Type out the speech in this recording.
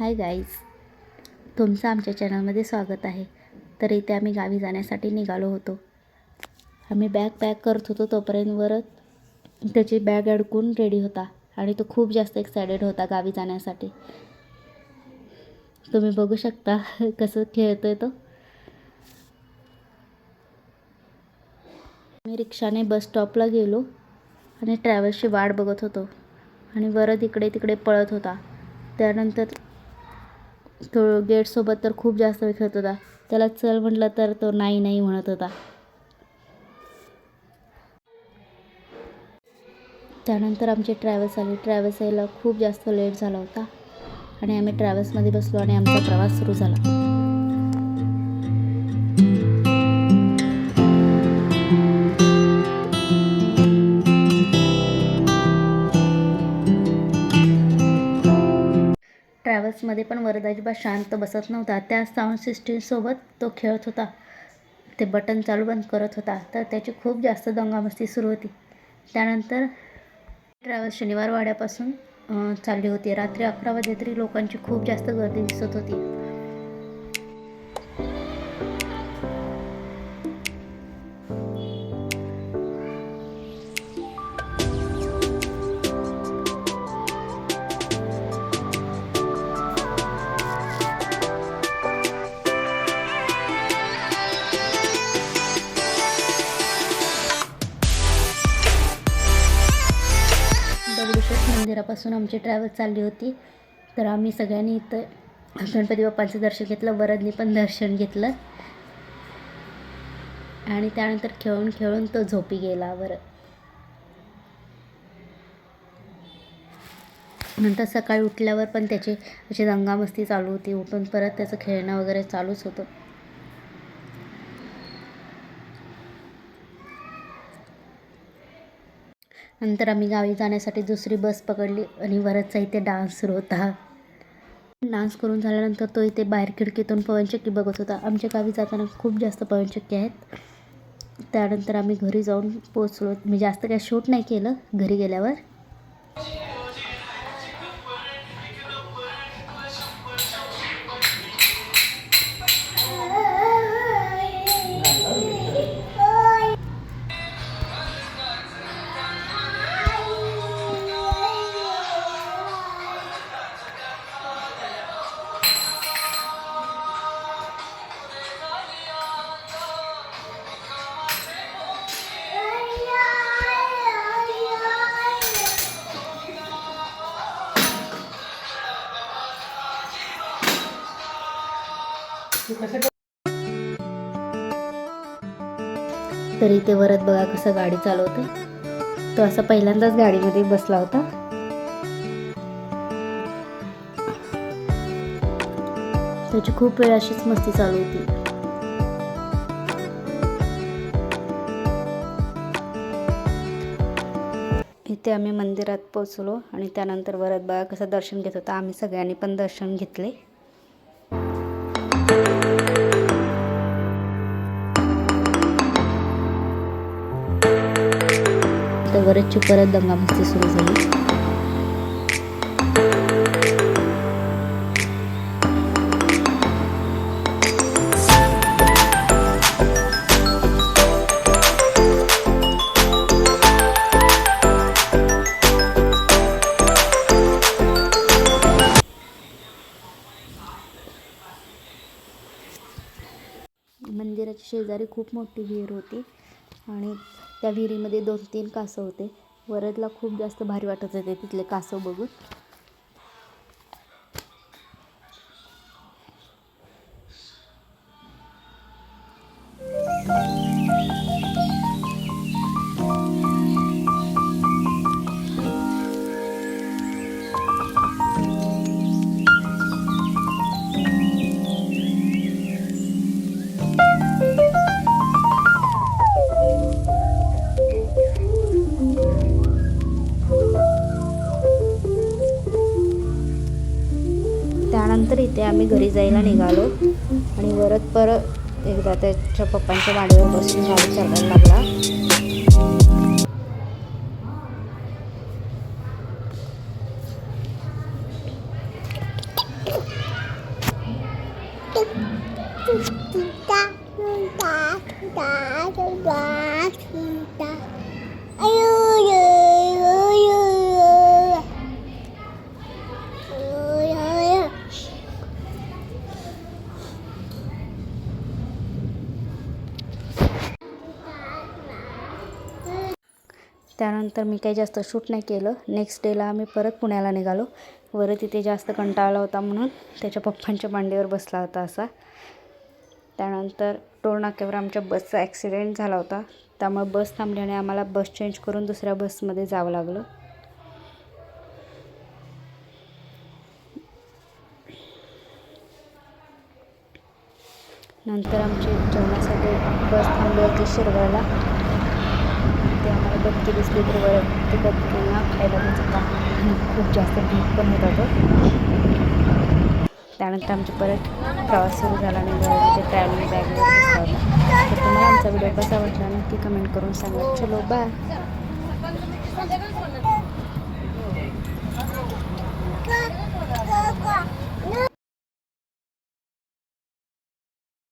Hi guys. तुमचं आमच्या चॅनलमध्ये स्वागत आहे. तर इथे आम्ही गावी जाण्यासाठी निघालो होतो. आम्ही बॅग पॅक करत होतो तोपर्यंत वरत त्याची बॅग अडकून रेडी होता आणि तो खूप जास्त एक्सायटेड होता गावी जाण्यासाठी. तुम्ही बघू शकता कसं खेळतो आहे तो. मी रिक्षाने बस स्टॉपला गेलो आणि ट्रॅव्हल्सची वाट बघत होतो. आणि वरद इकडे तिकडे पळत होता. त्यानंतर तो गेटसोबत तर खूप जास्त वेळ खेळत होता. त्याला चल म्हटलं तर तो नाही नाही म्हणत होता. त्यानंतर आमची ट्रॅव्हल्स आली. ट्रॅव्हल्स यायला खूप जास्त लेट झाला होता. आणि आम्ही ट्रॅव्हल्समध्ये बसलो आणि आमचा प्रवास सुरू झाला. ट्रॅव्हल्समध्ये पण वरदाजीबा अजिबात शांत बसत नव्हता. त्या साऊंड सिस्टीमसोबत तो खेळत होता. ते बटन चालू बंद करत होता. तर त्याची खूप जास्त दंगामस्ती सुरू होती. त्यानंतर ट्रॅव्हल्स शनिवार वाड्यापासून चालली होती. रात्री अकरा वाजे तरी लोकांची खूप जास्त गर्दी दिसत होती. मंदिरापासून आमची ट्रॅव्हल चालली होती. तर आम्ही सगळ्यांनी इथं गणपती बाप्पांचं दर्शन घेतलं वरदनी पण दर्शन घेतलं. आणि त्यानंतर खेळून खेळून तो झोपी गेला वर. नंतर सकाळी उठल्यावर पण त्याची अशी दंगामस्ती चालू होती. उठून परत त्याचं खेळणं वगैरे चालूच होतं. नंतर आम्ही गावी जाण्यासाठी दुसरी बस पकडली आणि वरदचा इथे डान्स सुरू होता. डान्स करून झाल्यानंतर तो इथे बाहेर खिडकीतून पवनचक्की बघत होता. आमच्या गावी जाताना खूप जास्त पवनचक्की आहेत. त्यानंतर आम्ही घरी जाऊन पोचलो मी जास्त काय शूट नाही केलं घरी गेल्यावर. तर इथे वरत बघा कसं गाडी चालवते. तो असा पहिल्यांदाच गाडीमध्ये बसला होता. त्याची खूप वेळ अशीच मस्ती चालू होती. इथे आम्ही मंदिरात पोचलो आणि त्यानंतर वरत बघा कसं दर्शन घेत होता. आम्ही सगळ्यांनी पण दर्शन घेतले. तर परत दंगामस्ती सुरू झाली. मंदिराच्या शेजारी खूप मोठी विहीर होती. आणि त्या विहिरीमध्ये दोन तीन कासव होते. वरदला खूप जास्त भारी वाटत होते तिथले कासव बघून. त्यानंतर इथे आम्ही घरी जायला निघालो. आणि वरत परत एकदा त्याच्या पप्पांच्या माडीवर बसून गाडी चालायला लागला. त्यानंतर मी काही जास्त शूट नाही केलं. नेक्स्ट डेला आम्ही परत पुण्याला निघालो. वर तिथे जास्त कंटाळला होता म्हणून त्याच्या पप्पांच्या मांडीवर बसला होता असा. त्यानंतर टोलनाक्यावर आमच्या बसचा ॲक्सिडेंट झाला होता. त्यामुळे बस थांबल्याने आम्हाला बस चेंज करून दुसऱ्या बसमध्ये जावं लागलं. नंतर आमची जेवणासाठी बस थांबली होती शिरगावला. ते आम्हाला गपके दिसले तर वर ते गपकेना खायला देत होता खूप जास्त भीक पण होत होतं. त्यानंतर आमची परत प्रवास सुरू झाला नाही ते ट्रॅव्हलिंग बॅगवर वगैरे तर तुम्हाला आमचा व्हिडिओ कसा आवडला नक्की कमेंट करून सांगा. चलो बाय